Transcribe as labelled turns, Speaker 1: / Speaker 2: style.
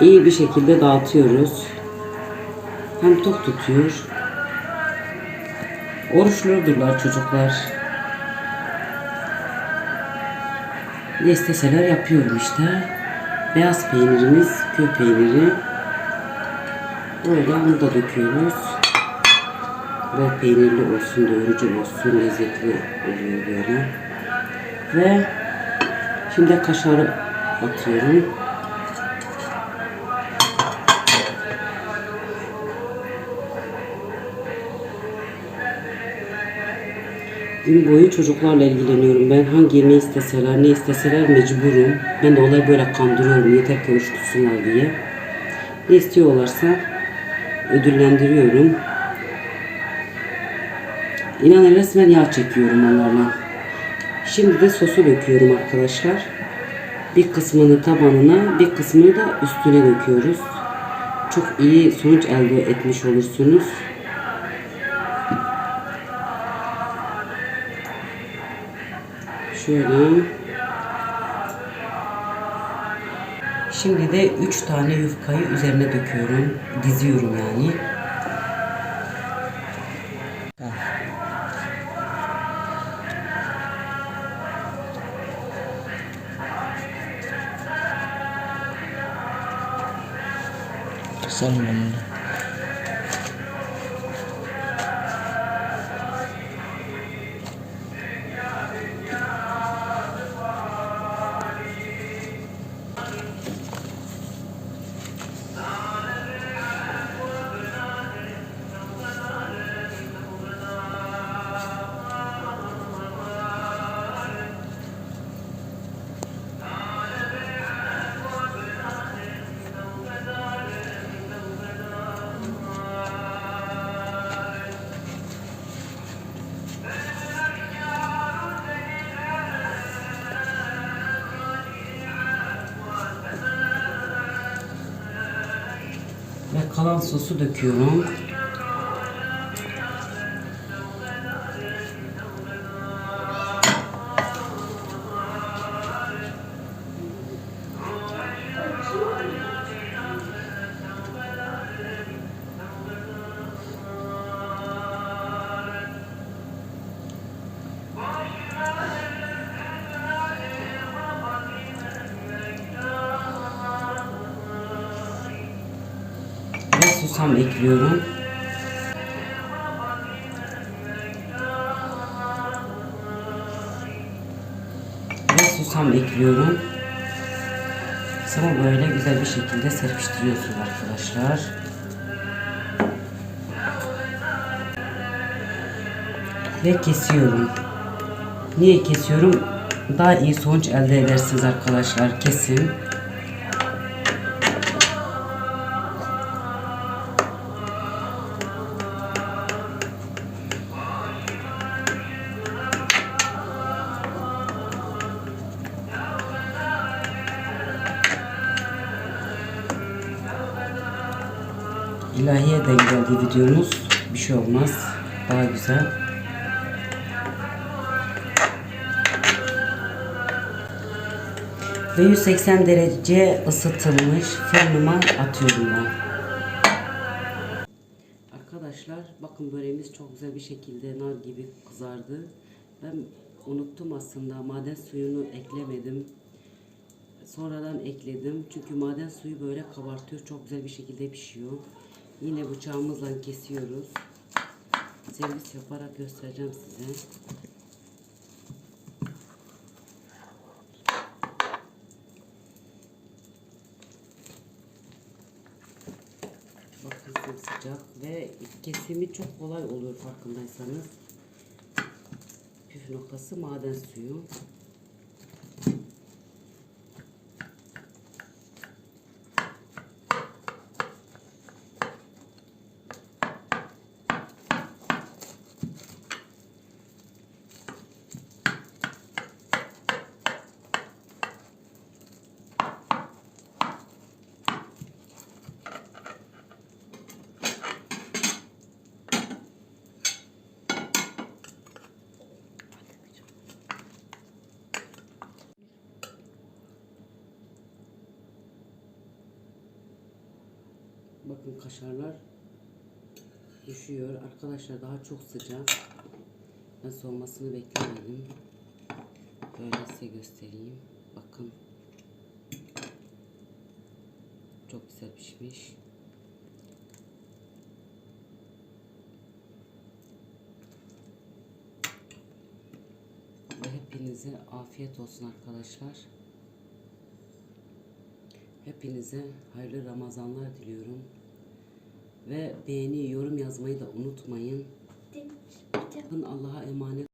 Speaker 1: iyi bir şekilde dağıtıyoruz. Hem tok tutuyor. Oruçludurlar çocuklar. Ne isteseler yapıyorum işte. Beyaz peynirimiz, köy peyniri. Böyle onu da döküyoruz. Ve peynirli olsun, doyurucu olsun, lezzetli oluyor böyle. Ve şimdi kaşarı atıyorum. Gün boyu çocuklarla ilgileniyorum. Ben hangi yemeği isteseler, ne isteseler mecburum. Ben de onları böyle kandırıyorum yeter ki oruç diye. Ne istiyorlarsa ödüllendiriyorum. İnanın resmen yağ çekiyorum onlarla. Şimdi de sosu döküyorum arkadaşlar. Bir kısmını tabanına, bir kısmını da üstüne döküyoruz. Çok iyi sonuç elde etmiş olursunuz. Şöyle. Şimdi de 3 tane yufkayı üzerine döküyorum. Diziyorum yani.
Speaker 2: Sarın
Speaker 1: kalan sosu döküyorum. Susam ekliyorum. Ve susam ekliyorum. Susamı böyle güzel bir şekilde serpiştiriyorsunuz arkadaşlar. Ve kesiyorum. Niye kesiyorum? Daha iyi sonuç elde edersiniz arkadaşlar. Kesin. İlahiye denk geldi videomuz. Bir şey olmaz. Daha güzel. Ve 180 derece ısıtılmış fırınıma atıyorum ben. Arkadaşlar bakın böreğimiz çok güzel bir şekilde nar gibi kızardı. Ben unuttum aslında maden suyunu eklemedim. Sonradan ekledim. Çünkü maden suyu böyle kabartıyor. Çok güzel bir şekilde pişiyor. Yine bıçağımızla kesiyoruz. Servis yaparak göstereceğim size. Bakın sıcak ve kesimi çok kolay oluyor farkındaysanız. Püf noktası maden suyu. Bakın kaşarlar düşüyor. Arkadaşlar daha çok sıcak. Ben soğumasını beklemedim. Böyle size göstereyim. Bakın. Çok güzel pişmiş. Ve hepinize afiyet olsun arkadaşlar. Hepinize hayırlı Ramazanlar diliyorum. Ve beğeni, yorum yazmayı da unutmayın. Allah'a emanet